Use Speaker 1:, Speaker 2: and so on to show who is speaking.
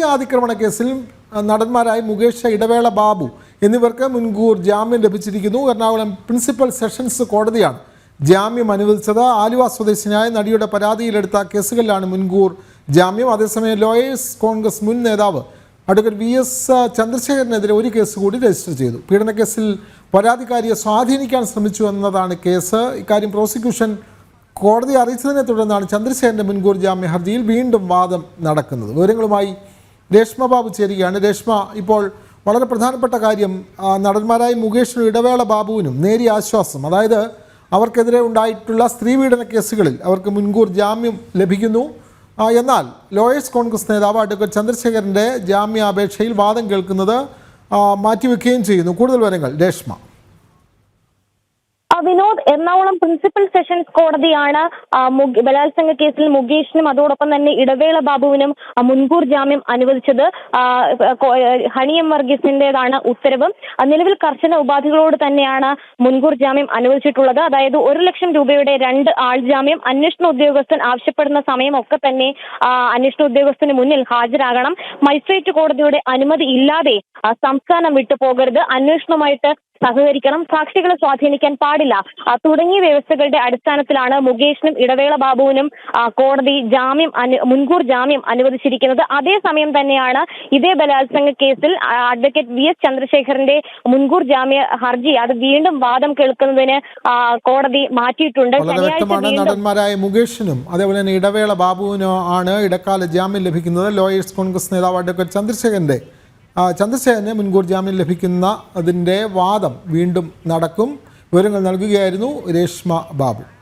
Speaker 1: ലൈംഗികാതിക്രമണ കേസിൽ ആ, നടന്മാരായ മുകേഷ് ഇടവേള ബാബു എന്നിവർക്ക് മുൻകൂർ ജാമ്യം ലഭിച്ചിരിക്കുന്നു. എറണാകുളം പ്രിൻസിപ്പൽ സെഷൻസ് കോടതിയാണ് ജാമ്യം അനുവദിച്ചത്. ആലുവ സ്വദേശിയായ നടിയുടെ പരാതിയിലെടുത്ത കേസുകളിലാണ് മുൻകൂർ ജാമ്യം. അതേസമയം ലോയേഴ്സ് കോൺഗ്രസ് മുൻ നേതാവ് അഡ്വക്കേറ്റ് വി എസ് ചന്ദ്രശേഖരനെതിരെ ഒരു കേസ് കൂടി രജിസ്റ്റർ ചെയ്തു. പീഡനക്കേസിൽ പരാതിക്കാരിയെ സ്വാധീനിക്കാൻ ശ്രമിച്ചു എന്നതാണ് കേസ്. ഇക്കാര്യം പ്രോസിക്യൂഷൻ കോടതി അറിയിച്ചതിനെ തുടർന്നാണ് ചന്ദ്രശേഖരന്റെ മുൻകൂർ ജാമ്യ ഹർജിയിൽ വീണ്ടും വാദം നടക്കുന്നത്. വിവരങ്ങളുമായി രേഷ്മ ബാബു ചേരുകയാണ്. രേഷ്മ ഇപ്പോൾ വളരെ പ്രധാനപ്പെട്ട കാര്യം നടന്മാരായ മുകേഷിനും ഇടവേള ബാബുവിനും നേരിയ ആശ്വാസം. അതായത് അവർക്കെതിരെ ഉണ്ടായിട്ടുള്ള സ്ത്രീപീഡന കേസുകളിൽ അവർക്ക് മുൻകൂർ ജാമ്യം ലഭിക്കുന്നു. എന്നാൽ ലോയേഴ്സ് കോൺഗ്രസ് നേതാവ് അഡ്വക്കേറ്റ് ചന്ദ്രശേഖരന്റെ ജാമ്യാപേക്ഷയിൽ വാദം കേൾക്കുന്നത് മാറ്റിവെക്കുകയും ചെയ്യുന്നു. കൂടുതൽ വിവരങ്ങൾ രേഷ്മ.
Speaker 2: വിനോദ് എറണാകുളം പ്രിൻസിപ്പൽ സെഷൻസ് കോടതിയാണ് ബലാത്സംഗ കേസിൽ മുകേഷിനും അതോടൊപ്പം തന്നെ ഇടവേള ബാബുവിനും മുൻകൂർ ജാമ്യം അനുവദിച്ചത്. ഹണിയം വർഗീസിന്റേതാണ് ഉത്തരവ്. നിലവിൽ കർശന ഉപാധികളോട് തന്നെയാണ് മുൻകൂർ ജാമ്യം അനുവദിച്ചിട്ടുള്ളത്. അതായത് ഒരു ലക്ഷം രൂപയുടെ രണ്ട് ആൾ ജാമ്യം അന്വേഷണ ഉദ്യോഗസ്ഥൻ ആവശ്യപ്പെടുന്ന സമയമൊക്കെ തന്നെ അന്വേഷണ ഉദ്യോഗസ്ഥന് മുന്നിൽ ഹാജരാകണം. മജിസ്ട്രേറ്റ് കോടതിയുടെ അനുമതി ഇല്ലാതെ സംസ്ഥാനം വിട്ടു പോകരുത്. അന്വേഷണവുമായിട്ട് സഹകരിക്കണം. സാക്ഷികളെ സ്വാധീനിക്കാൻ പാടില്ല. തുടങ്ങിയ വ്യവസ്ഥകളുടെ അടിസ്ഥാനത്തിലാണ് മുകേഷിനും ഇടവേള ബാബുവിനും കോടതി ജാമ്യം അനു- മുൻകൂർ ജാമ്യം അനുവദിച്ചിരിക്കുന്നത്. അതേസമയം തന്നെയാണ് ഇതേ ബലാത്സംഗ കേസിൽ അഡ്വക്കേറ്റ് വി എസ് ചന്ദ്രശേഖരന്റെ മുൻകൂർ ജാമ്യ ഹർജി അത് വീണ്ടും വാദം കേൾക്കുന്നതിന് കോടതി മാറ്റിയിട്ടുണ്ട്.
Speaker 1: നടന്മാരായ മുകേഷിനും അതേപോലെ തന്നെ ഇടവേള ബാബുവിനോ ആണ് ഇടക്കാല ജാമ്യം ലഭിക്കുന്നത്. ലോയേഴ്സ് കോൺഗ്രസ് നേതാവ് അഡ്വക്കേറ്റ് ചന്ദ്രശേഖരന്റെ ആ, ചന്ദ്രശേഖരന് മുൻകൂർ ജാമ്യം ലഭിക്കുന്ന അതിന്റെ വാദം വീണ്ടും നടക്കും. വിവരങ്ങൾ നൽകുകയായിരുന്നു രേഷ്മ ബാബു.